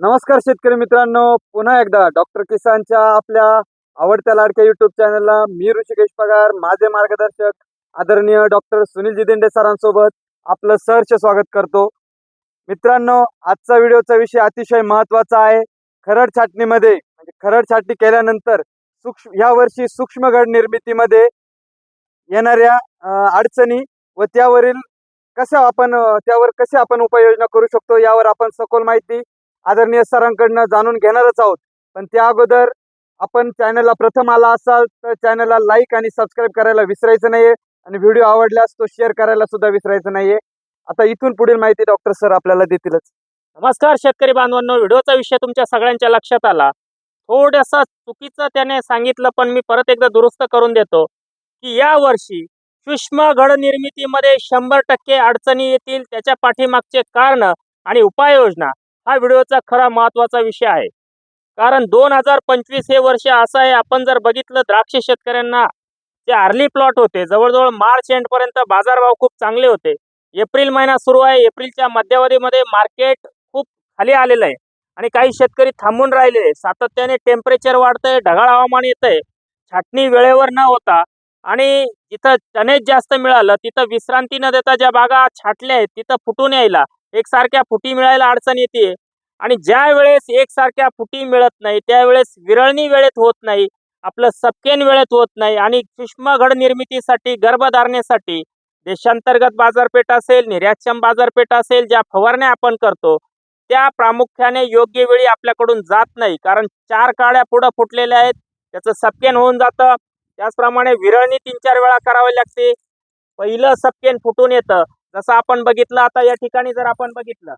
नमस्कार शेतकरी मित्रांनो. पुन्हा एकदा डॉक्टर किसानच्या आपल्या आवडत्या लाडक्या युट्यूब चॅनलला मी ऋषिकेश पगार माझे मार्गदर्शक आदरणीय डॉक्टर सुनील जिदेंडे सरांसोबत आपलं सहर्ष स्वागत करतो. मित्रांनो आजचा व्हिडिओचा विषय अतिशय महत्त्वाचा आहे. खरड छाटणीमध्ये म्हणजे खरड छाटणी केल्यानंतर सूक्ष्म या वर्षी सूक्ष्मगड निर्मितीमध्ये येणाऱ्या अडचणी व त्यावरील कशा आपण त्यावर कसे आपण उपाययोजना करू शकतो यावर आपण सखोल माहिती आदरणीय सरांकडनं जाणून घेणारच आहोत. पण त्या अगोदर आपण चॅनलला प्रथम आला असाल तर चॅनलला लाईक आणि सबस्क्राईब करायला विसरायचं नाहीये आणि व्हिडिओ आवडल्यास तो शेअर करायला सुद्धा विसरायचं नाहीये. आता इथून पुढील माहिती डॉक्टर सर आपल्याला देतीलच. नमस्कार शेतकरी बांधवांनो व्हिडिओचा विषय तुमच्या सगळ्यांच्या लक्षात आला. थोडंसं चुकीचं त्याने सांगितलं पण मी परत एकदा दुरुस्त करून देतो की या वर्षी सूक्ष्म घड निर्मितीमध्ये शंभर टक्के अडचणी येतील त्याच्या पाठीमागचे कारण आणि उपाययोजना हा व्हिडिओचा खरा महत्त्वाचा विषय आहे. कारण दोन हजार पंचवीस हे वर्ष असं आहे आपण जर बघितलं द्राक्ष शेतकऱ्यांना जे अर्ली प्लॉट होते जवळजवळ मार्च एंडपर्यंत बाजारभाव खूप चांगले होते. एप्रिल महिना सुरू आहे एप्रिलच्या मध्यावधीमध्ये मार्केट खूप खाली आलेलं आहे. आणि काही शेतकरी थांबून राहिले सातत्याने टेम्परेचर वाढतंय ढगाळ हवामान येतंय छाटणी वेळेवर न होता. आणि जिथं टनेज जास्त मिळालं तिथं विश्रांती न देता ज्या बागा छाटल्या आहेत तिथं फुटून यायला एकसारख्या फुटी मिळायला अडचण येते. आणि ज्या वेळेस एकसारख्या फुटी मिळत नाही त्यावेळेस विरळणी वेळेत होत नाही आपलं सपकेन वेळेत होत नाही आणि सूक्ष्म घड निर्मितीसाठी गर्भधारणेसाठी देशांतर्गत बाजारपेठ असेल निर्यातक्षम बाजारपेठ असेल ज्या फवारण्या आपण करतो त्या प्रामुख्याने योग्य वेळी आपल्याकडून जात नाही. कारण चार काळ्या पुढं फुटलेल्या आहेत त्याचं सपकेन होऊन जातं. त्याचप्रमाणे विरळणी तीन चार वेळा करावी लागते. पहिलं सपकेन फुटून येतं. जसं आपण बघितलं आता या ठिकाणी जर आपण बघितलं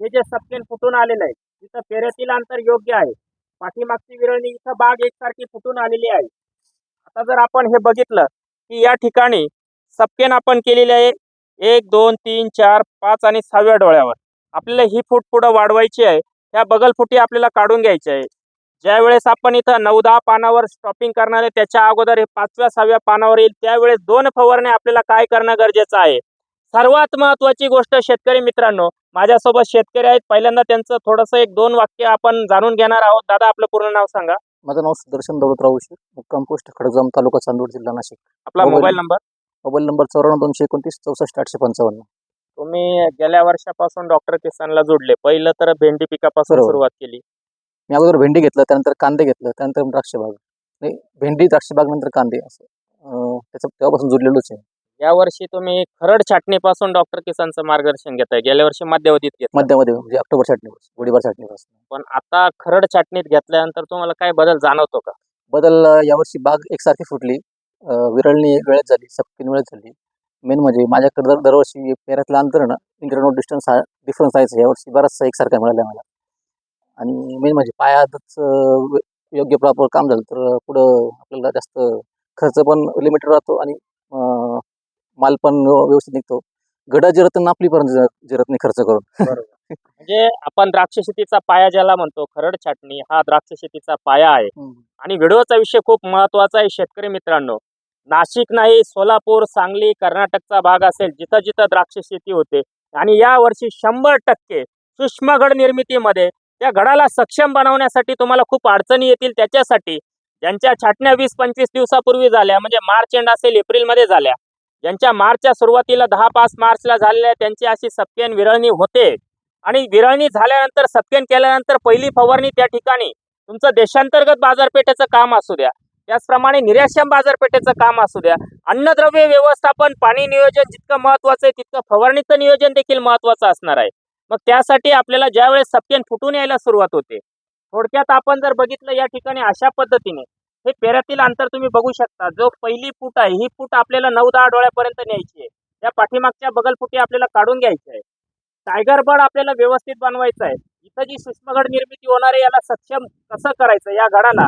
हे जे सपकेन फुटून आलेलं आहे तिथं फेऱ्यातील अंतर योग्य आहे. पाठीमागची विरळणी इथं बाग एकसारखी फुटून आलेली आहे. आता जर आपण हे बघितलं की या ठिकाणी सपकेन आपण केलेले आहे एक दोन तीन चार पाच आणि सहाव्या डोळ्यावर. आपल्याला ही फूट पुढं वाढवायची आहे ह्या बगल फुटी आपल्याला काढून घ्यायची आहे. ज्या वेळेस आपण इथं नऊ दहा पानावर स्टॉपिंग करणार आहे त्याच्या अगोदर हे पाचव्या सहाव्या पानावर येईल त्यावेळेस दोन फवारणे आपल्याला काय करणं गरजेचं आहे? सर्वात महत्वाची गोष्ट शेतकरी मित्रांनो माझ्यासोबत शेतकरी आहेत. पहिल्यांदा त्यांचं थोडंसं एक दोन वाक्य आपण जाणून घेणार आहोत. दादा आपलं पूर्ण नाव सांगा. माझं नाव सुदर्शन दौलतराव उशीर मुक्काम पोस्ट खडगाम तालुका चांदवड जिल्हा नाशिक. आपला मोबाईल नंबर? मोबाईल नंबर चौऱ्याण्णव दोनशे एकोणतीस चौसष्ट आठशे पंचावन्न. तुम्ही गेल्या वर्षापासून डॉक्टर किसानला जोडले. पहिलं तर भेंडी पिकापासून बरोबर. सुरुवात केली. मी अगोदर भेंडी घेतलं त्यानंतर कांदे घेतलं त्यानंतर द्राक्ष बाग. नाही भेंडी द्राक्ष बाग नंतर कांदे असं. अं, त्याचं तेव्हापासून जुडलेलोच आहे. या वर्षी तुम्ही खरड छाटणीपासून डॉक्टर किसानचं मार्गदर्शन घेताय. गेल्या वर्षी मध्यावधीत घेतलं. मध्यामध्ये म्हणजे ऑक्टोबर छाटणीपासून गोडीबार छाटणीपासून. पण आता खरड छाटणीत घेतल्यानंतर तुम्हाला काय बदल जाणवतो का? बदल अं, यावर्षी बाग एकसारखी फुटली. अं, विरळणी वेळेत झाली सपकीन वेळेत झाली. मेन म्हणजे माझ्याकडे दर दरवर्षी पेऱ्यातलं अंतर ना इंटरनोट डिस्टन्स हा डिफरन्स आहेच यावर्षी बराचसा एकसारखा मिळाला मला. आणि मेन म्हणजे पायातच अं, योग्य प्रॉपर काम झालं तर पुढं आपल्याला जास्त खर्च पण लिमिटेड राहतो आणि माल पण व्यवस्थित निघतो. गडा जिरत आपली पण जिरत जिरत नाही खर्च करून. म्हणजे आपण द्राक्ष शेतीचा पाया ज्याला म्हणतो खरड छाटणी हा द्राक्ष शेतीचा पाया आहे. आणि व्हिडिओचा विषय खूप महत्त्वाचा आहे शेतकरी मित्रांनो. नाशिक नाही सोलापूर सांगली कर्नाटकचा भाग असेल जिथं जिथं द्राक्ष शेती होते. आणि या वर्षी शंभर टक्के सूक्ष्म घड निर्मितीमध्ये त्या घडाला सक्षम बनवण्यासाठी तुम्हाला खूप अडचणी येतील. त्याच्यासाठी ज्यांच्या छाटण्या वीस पंचवीस दिवसापूर्वी झाल्या म्हणजे मार्च एंड असेल एप्रिलमध्ये झाल्या ज्यांच्या मार्चच्या सुरुवातीला दहा पाच मार्चला झालेल्या त्यांची अशी सपकेन विरळणी होते. आणि विरळणी झाल्यानंतर सपकेन केल्यानंतर पहिली फवारणी त्या ठिकाणी तुमचं देशांतर्गत बाजारपेठेचं काम असू द्या. त्याचप्रमाणे निर्याश्यम बाजारपेठेचं काम असू द्या. अन्नद्रव्य व्यवस्थापन पाणी नियोजन जितकं महत्वाचं आहे तितकं फवारणीचं नियोजन देखील महत्वाचं असणार आहे. मग त्यासाठी आपल्याला ज्यावेळेस सपकेन फुटून यायला सुरुवात होते. थोडक्यात आपण जर बघितलं या ठिकाणी अशा पद्धतीने हे पेऱ्यातील अंतर तुम्ही बघू शकता. जो पहिली फूट आहे ही फूट आपल्याला नऊ दहा डोळ्यापर्यंत न्यायची आहे. या पाठीमागच्या बगल फुटी आपल्याला काढून घ्यायची आहे. टायगर बर्ड आपल्याला व्यवस्थित बनवायचं आहे. इथं जी सूक्ष्मगड निर्मिती होणार आहे याला सक्षम कसं करायचं या गडाला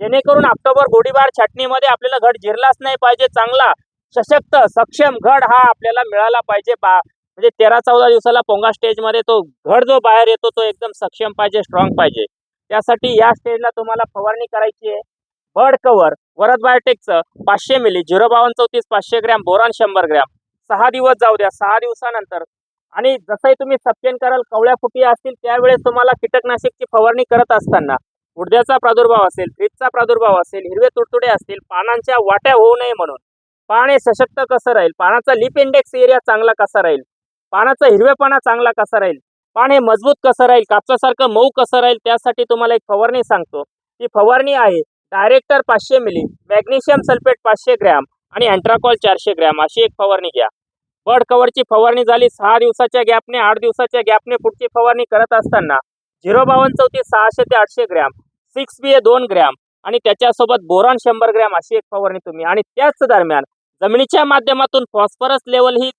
जेणेकरून ऑक्टोबर गोडीबार छाटणीमध्ये आपल्याला घड जिरलाच नाही पाहिजे. चांगला सशक्त सक्षम घड हा आपल्याला मिळाला पाहिजे. बा म्हणजे तेरा चौदा दिवसाला पोंगा स्टेजमध्ये तो घड जो बाहेर येतो तो एकदम सक्षम पाहिजे स्ट्रॉंग पाहिजे. त्यासाठी या स्टेजला तुम्हाला फवारणी करायची आहे. बर्ड कव्हर वरद बायोटेकचं पाचशे मिली झिरो बावन्न चौतीस पाचशे ग्रॅम बोरान शंभर ग्रॅम. सहा दिवस जाऊ द्या सहा दिवसानंतर. आणि जसंही तुम्ही सप्टेन कराल कवळ्या फुटी असतील त्यावेळेस तुम्हाला कीटकनाशकची फवारणी करत असताना उडद्याचा प्रादुर्भाव असेल फ्रीजचा प्रादुर्भाव असेल हिरवे तुडतुडे असतील पानांच्या वाट्या होऊ नये म्हणून. पान हे सशक्त कसं राहील? पानाचा लिप इंडेक्स एरिया चांगला कसा राहील? पानाचा हिरवेपणा चांगला कसा राहील? पान हे मजबूत कसं राहील? कापसासारखं मऊ कसं राहील? त्यासाठी तुम्हाला एक फवारणी सांगतो. ती फवारणी आहे डायरेक्टर पाचशे मिली मॅग्नेशियम सल्फेट पाचशे ग्रॅम आणि अँट्राकॉल चारशे ग्रॅम अशी एक फवारणी घ्या. बर्ड कवरची फवारणी झाली सहा दिवसाच्या गॅपने आठ दिवसाच्या गॅपने पुढची फवारणी करत असताना झिरो बावन्न चौतीस सहाशे ते आठशे ग्रॅम सिक्स बी ए दोन ग्रॅम आणि त्याच्यासोबत बोरॉन शंभर ग्रॅम अशी एक फवारणी तुम्ही. आणि त्याच दरम्यान जमिनीच्या माध्यमातून फॉस्फरस लेवल ही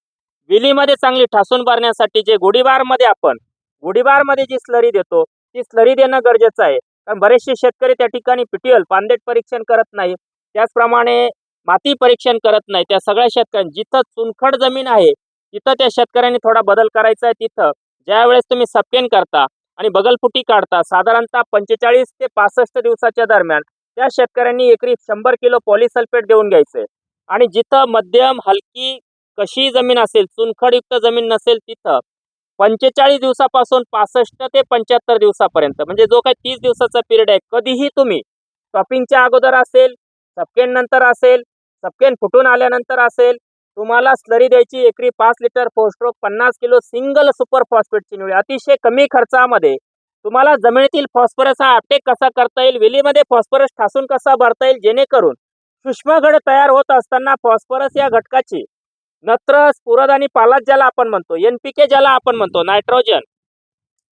विलीमध्ये चांगली ठासून भरण्यासाठी जे गुढीबारमध्ये आपण गुढीबारमध्ये जी स्लरी देतो ती स्लरी देणं गरजेचं आहे. कारण बरेचसे शेतकरी त्या ठिकाणी पिटियल पांदेट परीक्षण करत नाही त्याचप्रमाणे माती परीक्षण करत नाही त्या सगळ्या शेतकऱ्यांनी जिथं चुनखड जमीन आहे तिथं त्या शेतकऱ्यांनी थोडा बदल करायचा आहे तिथं. ज्या वेळेस तुम्ही सप्टेन करता आणि बगलफुटी काढता साधारणतः पंचेचाळीस ते पासष्ट दिवसाच्या दरम्यान त्या शेतकऱ्यांनी एकरी शंभर किलो पॉलिसल्फेट देऊन घ्यायचे आणि जिथं मध्यम हलकी कशी जमीन असेल चुनखडयुक्त जमीन नसेल तिथं पंचेचाळीस दिवसापासून पासष्ट ते पंच्याहत्तर दिवसापर्यंत. म्हणजे जो काही तीस दिवसाचा पिरियड आहे कधीही तुम्ही टॉपिंगच्या अगोदर असेल सपकेन नंतर असेल सपकेन फुटून आल्यानंतर असेल तुम्हाला स्लरी द्यायची एकरी पाच लिटर फोस्ट्रोक पन्नास किलो सिंगल सुपर फॉस्फेटची निवड. अतिशय कमी खर्चामध्ये तुम्हाला जमिनीतील फॉस्फरस हा अपटेक कसा करता येईल वेलीमध्ये फॉस्फरस ठासून कसा भरता येईल जेणेकरून सूक्ष्मगड तयार होत असताना फॉस्फरस या घटकाची नत्र स्फुरद आणि पालाज ज्याला आपण म्हणतो एनपीके ज्याला आपण म्हणतो नायट्रोजन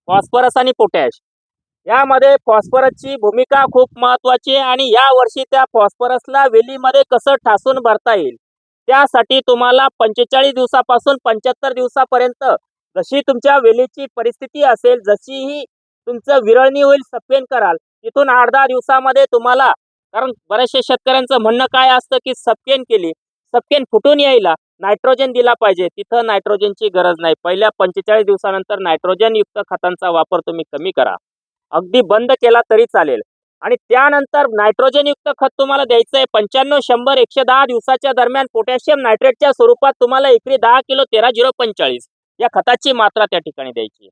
फॉस्फरस आणि पोटॅश यामध्ये फॉस्फरसची भूमिका खूप महत्वाची आहे आणि या वर्षी त्या फॉस्फरसला वेलीमध्ये कसं ठासून भरता येईल त्यासाठी तुम्हाला पंचेचाळीस दिवसापासून पंच्याहत्तर दिवसापर्यंत जशी तुमच्या वेलीची परिस्थिती असेल जशीही तुमचं विरळणी होईल सफेन कराल. तिथून आठ दहा दिवसामध्ये तुम्हाला कारण बऱ्याचशा शेतकऱ्यांचं म्हणणं काय असतं की सफकेन केली सपकेन फुटून यायला. नायट्रोजन दिला पाहिजे. तिथं नायट्रोजनची गरज नाही. पहिल्या पंचेचाळीस दिवसानंतर नायट्रोजन युक्त खतांचा वापर तुम्ही कमी करा. अगदी बंद केला तरी चालेल. आणि त्यानंतर नायट्रोजन युक्त खत तुम्हाला द्यायचं आहे पंच्याण्णव शंभर एकशे दहा दिवसाच्या दरम्यान पोटॅशियम नायट्रेटच्या स्वरूपात तुम्हाला एकरी दहा किलो तेरा झिरो पंचेचाळीस या खताची मात्रा त्या ठिकाणी द्यायची.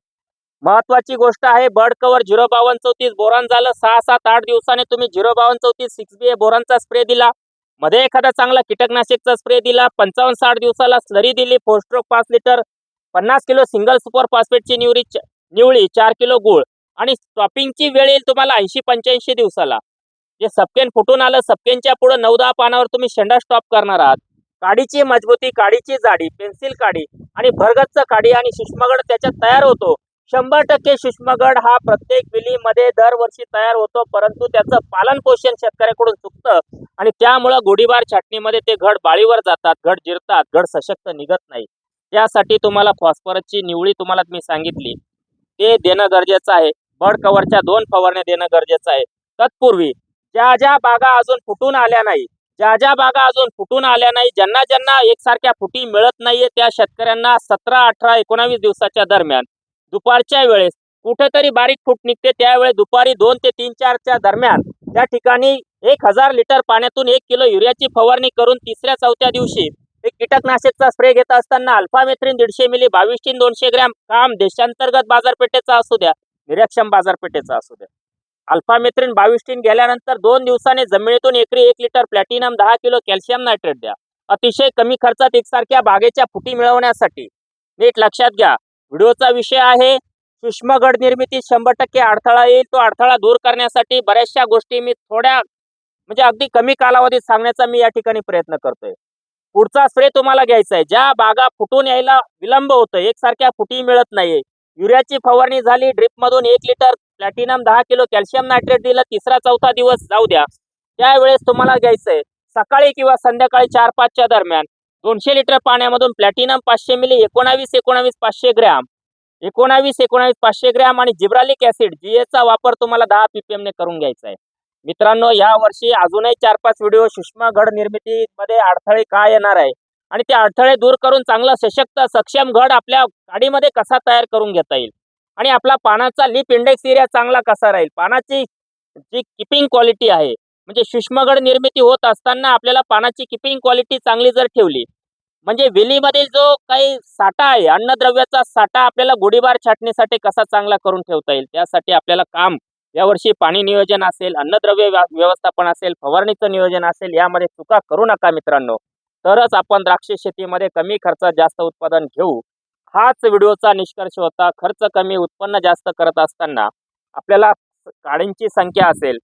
महत्वाची गोष्ट आहे बर्ड कव्हर झिरो बावन्न चौतीस. बोरान झालं सहा सात आठ दिवसाने तुम्ही झिरो बावन्न चौतीस सिक्स बी ए बोरांचा स्प्रे दिला. मध्ये एखादा चांगला कीटकनाशकचा स्प्रे दिला पंचावन्न साठ दिवसाला स्लरी दिली फोस्ट्रोक पाच लिटर पन्नास किलो सिंगल सुपर फॉस्फेटची निवडी निवळी चार किलो गुळ. आणि स्टॉपिंगची वेळ येईल तुम्हाला ऐंशी पंच्याऐंशी दिवसाला. जे सपकेन फुटून आलं सपकेनच्या पुढे नऊ दहा पानावर तुम्ही शेंडा स्टॉप करणार आहात. काडीची मजबूती काडीची जाडी पेन्सिल काडी आणि भरगच्च काडी आणि सूक्ष्मगड त्याच्यात तयार होतो. शंभर टक्के सूक्ष्मगड हा प्रत्येक विलीमध्ये दरवर्षी तयार होतो परंतु त्याचं पालन पोषण शेतकऱ्याकडून चुकतं आणि त्यामुळं गोडीबार छाटणीमध्ये ते घड बाळीवर जातात घड जिरतात घड सशक्त निघत नाही. त्यासाठी तुम्हाला फॉस्फरसची निवळी तुम्हाला मी सांगितली. ते देणं गरजेचं आहे. बड कव्हरच्या दोन फवारण्या देणं गरजेचं आहे. तत्पूर्वी ज्या ज्या बागा अजून फुटून आल्या नाही ज्या ज्या बागा अजून फुटून आल्या नाही ज्यांना ज्यांना एकसारख्या फुटी मिळत नाहीये त्या शेतकऱ्यांना सतरा अठरा एकोणावीस दिवसाच्या दरम्यान दुपारच्या वेळेस. कुठेतरी बारीक फूट निघते त्यावेळेस दुपारी दोन ते तीन चारच्या दरम्यान. त्या ठिकाणी एक हजार लिटर पाण्यातून एक किलो युरियाची फवारणी करून तिसऱ्या चौथ्या दिवशी एक कीटकनाशकचा स्प्रे घेत असताना अल्फामेथ्रिन दीडशे मिली बावीस तीन दोनशे ग्रॅम काम देशांतर्गत बाजारपेठेचा असू द्या निरक्षम बाजारपेठेचा असू द्या. अल्फामेथ्रिन बावीस गेल्यानंतर दोन दिवसाने जमिनीतून एकरी एक लिटर प्लॅटिनम दहा किलो कॅल्शियम नायट्रेट द्या. अतिशय कमी खर्चात एकसारख्या बागेच्या फुटी मिळवण्यासाठी. नीट लक्षात घ्या. व्हिडिओचा विषय आहे सूक्ष्म गड निर्मिती शंभर टक्के अडथळा येईल. तो अडथळा दूर करण्यासाठी बऱ्याचशा गोष्टी मी थोड्या म्हणजे अगदी कमी कालावधीत सांगण्याचा मी या ठिकाणी प्रयत्न करतोय. पुढचा स्प्रे तुम्हाला घ्यायचा आहे. ज्या बागा फुटून यायला विलंब होतोय एकसारख्या फुटी मिळत नाहीये. युरियाची फवारणी झाली ड्रिप मधून एक लिटर प्लॅटिनम दहा किलो कॅल्शियम नायट्रेट दिलं तिसरा चौथा दिवस जाऊ द्या. त्यावेळेस तुम्हाला घ्यायचंय सकाळी किंवा संध्याकाळी चार पाचच्या दरम्यान. दोनशे लिटर पाण्यामधून प्लॅटिनम पाचशे मिली एकोणावीस एकोणावीस पाचशे ग्रॅम. एकोणावीस एकोणावीस पाचशे ग्रॅम आणि जिब्रालिक ऍसिड जीएचा वापर तुम्हाला दहा पीपीएम ने करून घ्यायचा आहे. मित्रांनो या वर्षी अजूनही चार पाच व्हिडिओ सूक्ष्म घड निर्मितीमध्ये अडथळे काय येणार आहे? आणि ते अडथळे दूर करून चांगला सशक्त सक्षम घड आपल्या गाडीमध्ये कसा तयार करून घेता येईल? आणि आपला पानाचा लिप इंडेक्स एरिया चांगला कसा राहील? पानाची जी किपिंग क्वालिटी आहे म्हणजे सूक्ष्मगड निर्मिती होत असताना आपल्याला पानाची किपिंग क्वालिटी चांगली जर ठेवली म्हणजे वेलीमधील जो काही साठा आहे अन्नद्रव्याचा साठा आपल्याला गोडीबार छाटणीसाठी कसा चांगला करून ठेवता येईल? त्यासाठी आपल्याला काम यावर्षी पाणी नियोजन असेल अन्नद्रव्य व्या- व्यवस्थापन असेल फवारणीचं नियोजन असेल यामध्ये चुका करू नका मित्रांनो. तरच आपण द्राक्ष शेतीमध्ये कमी खर्चात जास्त उत्पादन घेऊ. हाच व्हिडिओचा निष्कर्ष होता. खर्च कमी उत्पन्न जास्त करत असताना आपल्याला काळींची संख्या असेल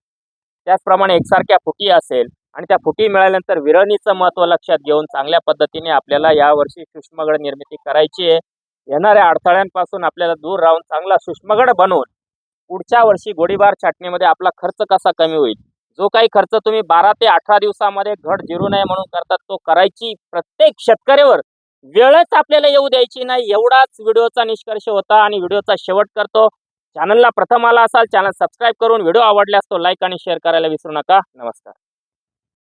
त्याचप्रमाणे एकसारख्या फुटी असेल आणि त्या फुटी मिळाल्यानंतर विरळणीचं महत्त्व लक्षात घेऊन चांगल्या पद्धतीने आपल्याला यावर्षी सूक्ष्मगड निर्मिती करायची आहे. येणाऱ्या अडथळ्यांपासून आपल्याला दूर राहून चांगला सूक्ष्मगड बनवून पुढच्या वर्षी गोळीबार छाटणीमध्ये आपला खर्च कसा कमी होईल? जो काही खर्च तुम्ही बारा ते अठरा दिवसामध्ये घट जिरू नये म्हणून करतात तो करायची प्रत्येक शेतकऱ्यावर वेळच आपल्याला येऊ द्यायची नाही. एवढाच व्हिडिओचा निष्कर्ष होता आणि व्हिडिओचा शेवट करतो. चॅनलला प्रथम आला असाल चॅनल सबस्क्राईब करून व्हिडिओ आवडल्यास तो लाईक आणि शेअर करायला विसरू नका. नमस्कार.